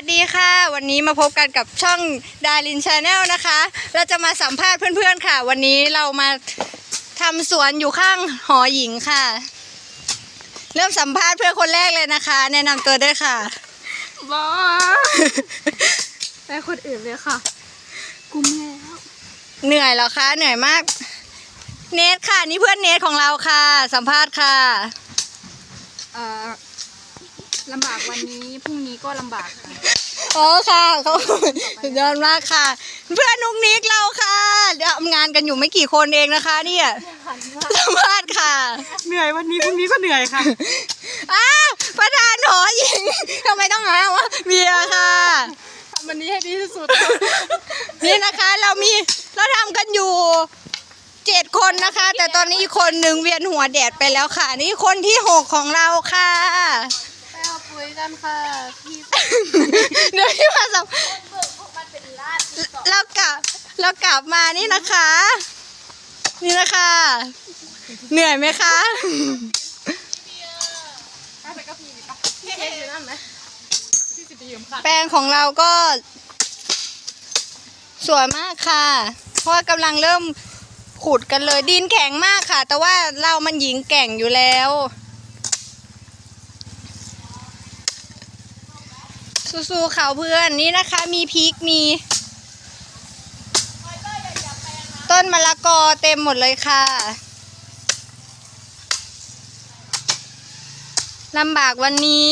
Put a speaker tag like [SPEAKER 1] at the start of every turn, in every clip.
[SPEAKER 1] วัสดีค่ะ วันนี้มาพบกันกับช่องดารินชาแนลนะคะ เราจะมาสัมภาษณ์เพื่อนๆค่ะ วันนี้เรามาทำสวนอยู่ข้างหอหญิงค่ะ เริ่มสัมภาษณ์เพื่อนคนแรกเลยนะคะ แนะนำตัวด้วยค่ะ
[SPEAKER 2] บอไปคนอื่นเลยค่ะ กูแม่แล้ว
[SPEAKER 1] เหนื่อยเหรอคะ เหนื่อยมาก เนทค่ะ นี่เพื่อนเนทของเราค่ะ สัมภาษณ์ค่ะ
[SPEAKER 2] เอ่อ ลำบากวันนี้พรุ่งนี้ก็ลำบากค่ะ
[SPEAKER 1] โอ้ค่ะเขาสุดยอดมากค่ะ เพื่อนนุกนิกเราค่ะทำงานกันอยู่ไม่กี่คนเองนะคะ เนี่ยสัมภาษณ์ค่ะ
[SPEAKER 2] เหนื่อยวันนี้พรุ่งนี้ก็เหนื่อยค่ะ
[SPEAKER 1] อ้าวประธานหอหญิงทำไมต้องหาวะเบียร์ค่ะ
[SPEAKER 2] ทำวันนี้ให้ดีที่สุด
[SPEAKER 1] นี่นะคะเรามีเราทำกันอยู่เจ็ดคนนะคะ แต่ตอนนี้อีกคนหนึ่งเวียนหัวแดดไปแล้วค่ะ นี่คนที่หกของเราค่ะ
[SPEAKER 2] ไปเอาปุ๋ยกันค่ะพี่
[SPEAKER 1] เดี๋ยวที่มาสัมเรากลับเรากลับมานี่นะคะ นี่นะคะ เหนื่อยไหมคะ
[SPEAKER 2] ไปกับพี่ดิปะพี่เออยู่นั่นไหมพี่สิบยืมค่ะ
[SPEAKER 1] แปลงของเราก็ สวยมากค่ะ เพราะว่ากำลังเริ่มขุดกันเลยดินแข็งมากค่ะ แต่ว่าเรามันหญิงแกร่งอยู่แล้ว สู้ๆเขาเพื่อนนี่นะคะ มีพริกมี ต้นมะละกอเต็มหมดเลยค่ะลำบากวันนี้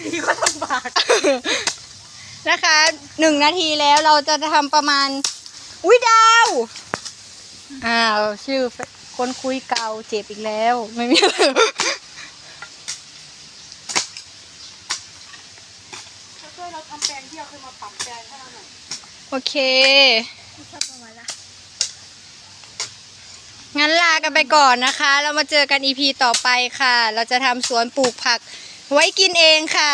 [SPEAKER 2] พี่ก็ลำบาก
[SPEAKER 1] นะคะหนึ่งนาทีแล้วเราจะทำประมาณ อุ้ยดาว อ้าว ชื่อคนคุยเก่าเจ็บอีกแล้ว ไม่มีอะไร
[SPEAKER 2] ช่วย เราทำแปลงที่เราเคยมาปรับแปลงให้เราหน่อย
[SPEAKER 1] โอเค
[SPEAKER 2] ชอบประมาณละ
[SPEAKER 1] งั้นลากันไปก่อนนะคะ เรามาเจอกันอีพีต่อไปค่ะ เราจะทำสวนปลูกผัก ไว้กินเองค่ะ